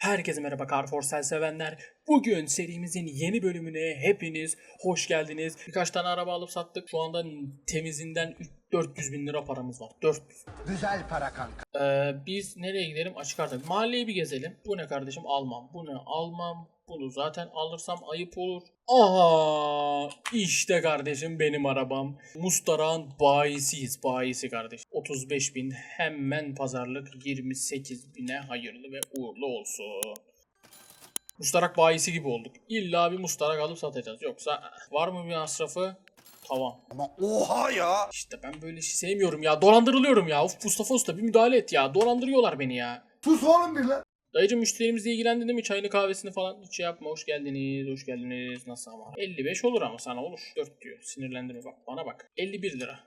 Herkese merhaba Carrefour sevenler. Bugün serimizin yeni bölümüne hepiniz hoş geldiniz. Birkaç tane araba alıp sattık. Şu anda temizinden 400 bin lira paramız var. 400. Güzel para kanka. Ee, biz nereye gidelim? Açık artık. Mahalleyi bir gezelim. Bu ne kardeşim? Almam. Bu ne? Almam. Bunu zaten alırsam ayıp olur. Aha! işte kardeşim benim arabam. Mustarağın bayisiyiz. Bayisi kardeş. 35 bin. Hemen pazarlık 28 bine hayırlı ve uğurlu olsun. Mustarak bayisi gibi olduk. İlla bir mustarak alıp satacağız. Yoksa var mı bir masrafı? Tamam. Ama oha ya. İşte ben böyle şey sevmiyorum ya. Dolandırılıyorum ya. Of Mustafa Usta bir müdahale et ya. Dolandırıyorlar beni ya. Sus oğlum bir lan. Dayıcım müşterimizle ilgilendin değil mi? Çayını kahvesini falan hiç şey yapma. Hoş geldiniz, hoş geldiniz. Nasıl ama? 55 olur ama sana olur. 4 diyor. Sinirlendirme bak. Bana bak. 51 lira.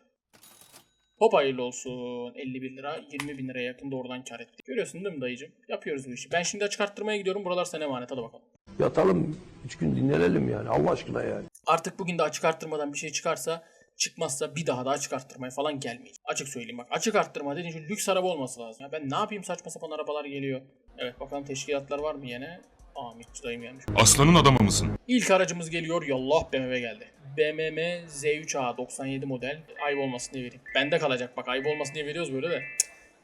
Hop hayırlı olsun. 51 lira. 20 bin liraya yakın doğrudan kar ettik. Görüyorsun değil mi dayıcım? Yapıyoruz bu işi. Ben şimdi açık arttırmaya gidiyorum. Buralar sana emanet. Hadi bakalım. Yatalım, üç gün dinlenelim yani Allah aşkına yani. Artık bugün de açık arttırmadan bir şey çıkarsa çıkmazsa bir daha da açık arttırmaya falan gelmeyecek. Açık söyleyeyim bak açık arttırma dediğin şu lüks araba olması lazım. Ya ben ne yapayım saçma sapan arabalar geliyor. Evet bakalım teşkilatlar var mı yine? Aa Mitçi dayım gelmiş. Aslanın adamı mısın? İlk aracımız geliyor. Yallah BMW geldi. BMW Z3A 97 model. Ayıp olmasın diye vereyim. Bende kalacak bak ayıp olmasın diye veriyoruz böyle de.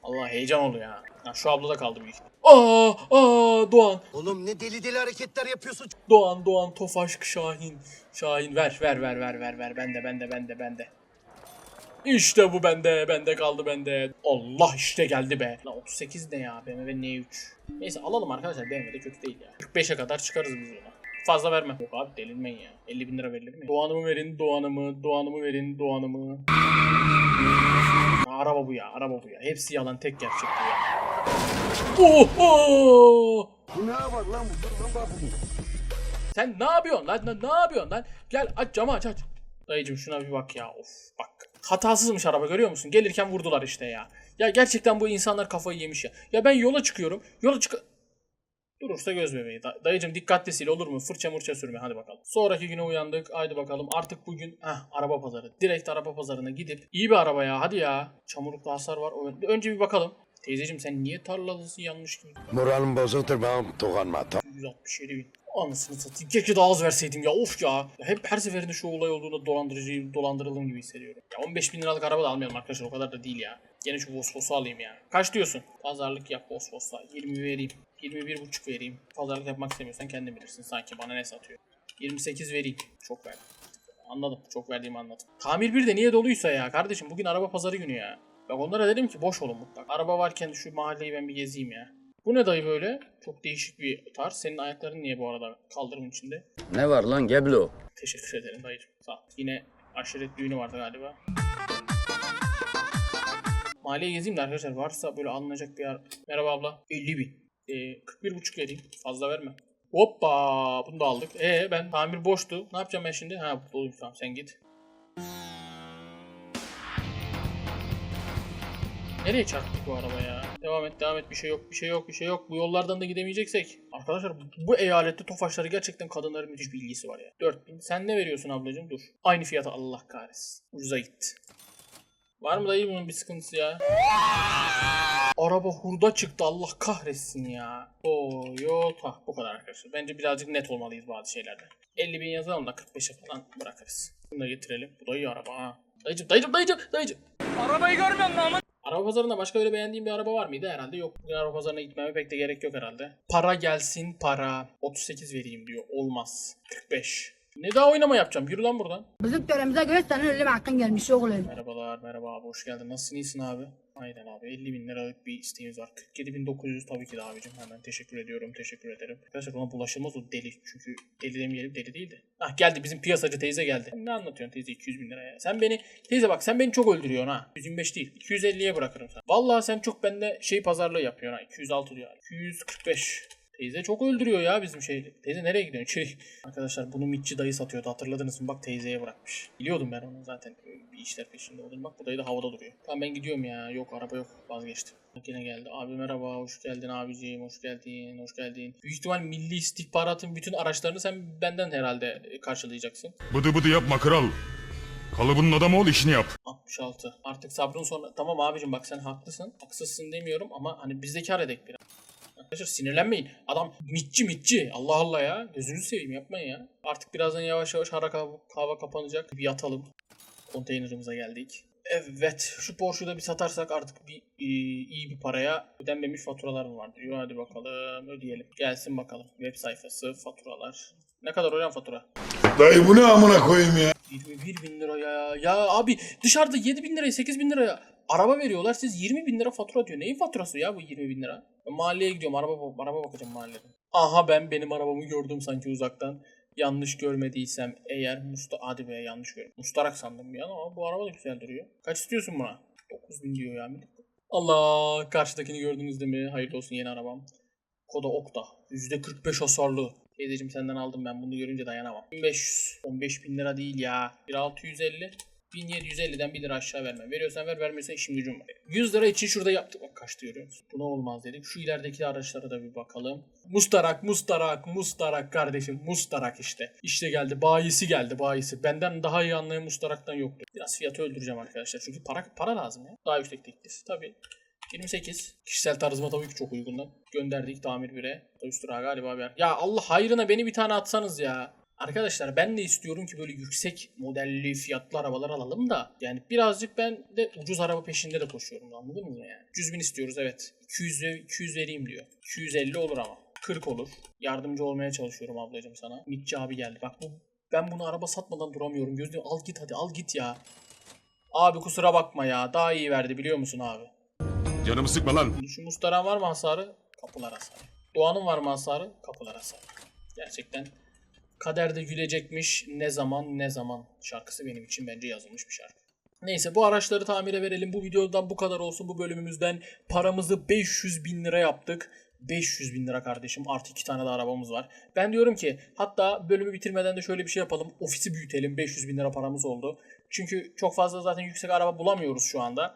Allah heyecan oluyor ya. ha şu abla da kaldı büyük. Aa, aa Doğan. Oğlum ne deli deli hareketler yapıyorsun. Doğan Doğan Tofaş Şahin. Şahin ver ver ver ver ver ver bende bende bende bende. İşte bu bende bende kaldı bende. Allah işte geldi be. Lan 38 ne ya BMW N3. Neyse alalım arkadaşlar BMW de kötü değil ya. 45'e kadar çıkarız biz ona. Fazla verme. Yok abi delirmeyin ya. 50 bin lira verilir mi? Doğanımı verin, doğanımı, doğanımı verin, doğanımı. Araba bu ya, araba bu ya. Hepsi yalan, tek gerçek bu ya. Oh, oh! Bu ne var lan bu? Sen ne yapıyorsun lan? Ne, ne yapıyorsun lan? Gel aç camı aç aç. Dayıcım şuna bir bak ya. Of bak. Hatasızmış araba görüyor musun? Gelirken vurdular işte ya. Ya gerçekten bu insanlar kafayı yemiş ya. Ya ben yola çıkıyorum. Yola çık... Durursa göz bebeği. Da- dayıcım dikkatli sil olur mu? Fırça mırça sürme hadi bakalım. Sonraki güne uyandık. Haydi bakalım. Artık bugün heh, araba pazarı. Direkt araba pazarına gidip iyi bir araba ya hadi ya. Çamurlukta hasar var. Önce bir bakalım. Teyzeciğim sen niye tarladasın yanlış gibi? Moralim bozuktur ben dokunma. 167 bin. Anasını satayım. Keşke daha az verseydim ya. Of ya. Hep her seferinde şu olay olduğunda dolandırıcı, dolandırıldığım gibi hissediyorum. Ya 15 bin liralık araba da almayalım arkadaşlar. O kadar da değil ya. Gene şu Vosvos'u alayım ya. Kaç diyorsun? Pazarlık yap Vosvos'la. 20 vereyim. 21 buçuk vereyim. Pazarlık yapmak istemiyorsan kendin bilirsin. Sanki bana ne satıyor. 28 vereyim. Çok verdim. Anladım. Çok verdiğimi anladım. Tamir bir de niye doluysa ya. Kardeşim bugün araba pazarı günü ya. Bak onlara dedim ki boş olun mutlaka. Araba varken şu mahalleyi ben bir gezeyim ya. Bu ne dayı böyle? Çok değişik bir tarz. Senin ayakların niye bu arada kaldırım içinde? Ne var lan Geblo? Teşekkür ederim dayıcım. Sağ ol. Yine aşiret düğünü vardı galiba. Mahalleyi gezeyim de arkadaşlar varsa böyle alınacak bir yer. Merhaba abla. 50 bin. Ee, 41,5 vereyim. Fazla verme. Hoppa bunu da aldık. Ee ben tamir boştu. Ne yapacağım ben şimdi? Ha doluyum tamam sen git. Nereye çarptık bu araba ya? Devam et devam et bir şey yok bir şey yok bir şey yok. Bu yollardan da gidemeyeceksek. Arkadaşlar bu eyalette tofaşları gerçekten kadınların müthiş bir ilgisi var ya. 4000. Sen ne veriyorsun ablacığım? Dur. Aynı fiyata Allah kahretsin. Ucuza gitti. Var mı dayı bunun bir sıkıntısı ya? Araba hurda çıktı Allah kahretsin ya. Toyota. Bu kadar arkadaşlar. Bence birazcık net olmalıyız bazı şeylerde. 50 bin yazalım da 45'e falan bırakırız. Bunu da getirelim. Bu da iyi araba ha. Dayıcım dayıcım dayıcım dayıcım. Arabayı görmüyor musun Araba pazarında başka böyle beğendiğin bir araba var mıydı? Herhalde yok. Bugün araba pazarına gitmeme pek de gerek yok herhalde. Para gelsin para. 38 vereyim diyor. Olmaz. 45. Ne daha oynama yapacağım? Yürü lan buradan. Bizim töremize göre senin ölüm hakkın gelmiş oğlum. Merhabalar, merhaba abi. Hoş geldin. Nasılsın? iyisin abi? Aynen abi. 50 bin liralık bir isteğimiz var. 47.900 tabii ki de abicim. Hemen teşekkür ediyorum. Teşekkür ederim. Arkadaşlar ona bulaşılmaz o deli. Çünkü deli demeyelim deli değil de. Hah geldi. Bizim piyasacı teyze geldi. Ne anlatıyorsun teyze 200 bin liraya? Sen beni... Teyze bak sen beni çok öldürüyorsun ha. 125 değil. 250'ye bırakırım sen. Vallahi sen çok bende şey pazarlığı yapıyorsun ha. 206 diyor. 245. Teyze çok öldürüyor ya bizim şeyi. Teyze nereye gidiyorsun? İçeri. Arkadaşlar bunu Mitçi dayı satıyordu hatırladınız mı? Bak teyzeye bırakmış. Biliyordum ben onu zaten. Bir işler peşinde oldum. Bak bu dayı da havada duruyor. Tamam ben gidiyorum ya. Yok araba yok. Vazgeçtim. Bak yine geldi. Abi merhaba. Hoş geldin abiciğim. Hoş geldin. Hoş geldin. Büyük ihtimal milli istihbaratın bütün araçlarını sen benden herhalde karşılayacaksın. Bıdı bıdı yapma kral. Kalıbının adamı ol işini yap. 66. Artık sabrın sonra... Tamam abicim bak sen haklısın. Haksızsın demiyorum ama hani biz de kar edek biraz. Arkadaşlar sinirlenmeyin. Adam mitçi mitçi. Allah Allah ya. Gözünüzü seveyim yapmayın ya. Artık birazdan yavaş yavaş hara kahva, kapanacak. Bir yatalım. Konteynerimize geldik. Evet. Şu Porsche'u da bir satarsak artık bir e, iyi bir paraya ödenmemiş faturalarım var diyor. Hadi bakalım ödeyelim. Gelsin bakalım. Web sayfası, faturalar. Ne kadar hocam fatura? Dayı bu ne amına koyayım ya? 21 bin lira ya. Ya abi dışarıda 7 bin liraya 8 bin liraya araba veriyorlar. Siz 20 bin lira fatura diyor. Neyin faturası ya bu 20 bin lira? Ben mahalleye gidiyorum. Araba, araba bakacağım mahallede. Aha ben benim arabamı gördüm sanki uzaktan. Yanlış görmediysem eğer Musta hadi be yanlış gördüm. Mustarak sandım bir an ama bu araba da güzel duruyor. Kaç istiyorsun buna? 9 bin diyor ya. Allah karşıdakini gördünüz değil mi? Hayırlı olsun yeni arabam. Koda Okta. %45 hasarlı. Teyzeciğim senden aldım ben bunu görünce dayanamam. 1500. 15 bin lira değil ya. 1650. 1750'den 1 lira aşağı vermem. Veriyorsan ver vermiyorsan işim gücüm var. 100 lira için şurada yaptık. Bak görüyor musun? Buna olmaz dedik. Şu ilerideki araçlara da bir bakalım. Mustarak, Mustarak, Mustarak kardeşim. Mustarak işte. İşte geldi. Bayisi geldi bayisi. Benden daha iyi anlayan Mustarak'tan yoktu. Biraz fiyatı öldüreceğim arkadaşlar. Çünkü para para lazım ya. Daha yüksek teklif. Tabii. 28. Kişisel tarzıma tabii ki çok uygundan. Gönderdik tamir 1'e. Üstüra galiba bir. Ya Allah hayrına beni bir tane atsanız ya. Arkadaşlar ben de istiyorum ki böyle yüksek modelli fiyatlı arabalar alalım da yani birazcık ben de ucuz araba peşinde de koşuyorum anladınız mı yani? 100 bin istiyoruz evet. 200, ve- 200 vereyim diyor. 250 olur ama. 40 olur. Yardımcı olmaya çalışıyorum ablacığım sana. Mitçi abi geldi. Bak bu ben bunu araba satmadan duramıyorum. Gözlüğüm al git hadi al git ya. Abi kusura bakma ya. Daha iyi verdi biliyor musun abi? Canımı sıkma lan. Şu Mustaran var mı hasarı? Kapılar hasarı. Doğan'ın var mı hasarı? Kapılar hasarı. Gerçekten kaderde gülecekmiş ne zaman ne zaman şarkısı benim için bence yazılmış bir şarkı. Neyse bu araçları tamire verelim. Bu videodan bu kadar olsun. Bu bölümümüzden paramızı 500 bin lira yaptık. 500 bin lira kardeşim. Artı iki tane de arabamız var. Ben diyorum ki hatta bölümü bitirmeden de şöyle bir şey yapalım. Ofisi büyütelim. 500 bin lira paramız oldu. Çünkü çok fazla zaten yüksek araba bulamıyoruz şu anda.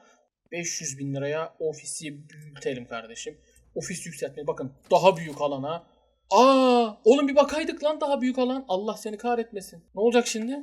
500 bin liraya ofisi büyütelim kardeşim. Ofis yükseltmeyi bakın daha büyük alana. Aa, oğlum bir bakaydık lan daha büyük alan. Allah seni kahretmesin. Ne olacak şimdi?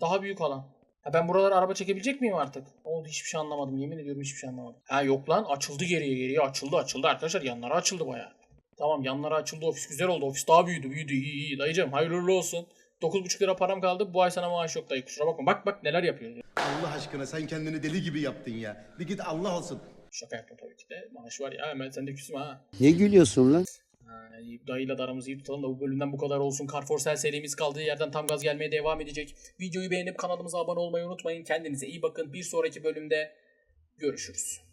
Daha büyük alan. Ha ben buralara araba çekebilecek miyim artık? Ne oldu hiçbir şey anlamadım. Yemin ediyorum hiçbir şey anlamadım. Ha yok lan açıldı geriye geriye açıldı açıldı arkadaşlar yanlara açıldı baya. Tamam yanlara açıldı ofis güzel oldu. Ofis daha büyüdü büyüdü iyi iyi dayıcım hayırlı olsun. 9,5 lira param kaldı. Bu ay sana maaş yok dayı kusura bakma. Bak bak neler yapıyoruz. Allah aşkına sen kendini deli gibi yaptın ya. Bir git Allah olsun. Şaka yaptım tabii ki de. Maaş var ya hemen sen de küsme ha. Ne gülüyorsun lan? İyi, dayıyla da aramızı iyi tutalım da bu bölümden bu kadar olsun. Carrefour serimiz kaldığı yerden tam gaz gelmeye devam edecek. Videoyu beğenip kanalımıza abone olmayı unutmayın. Kendinize iyi bakın. Bir sonraki bölümde görüşürüz.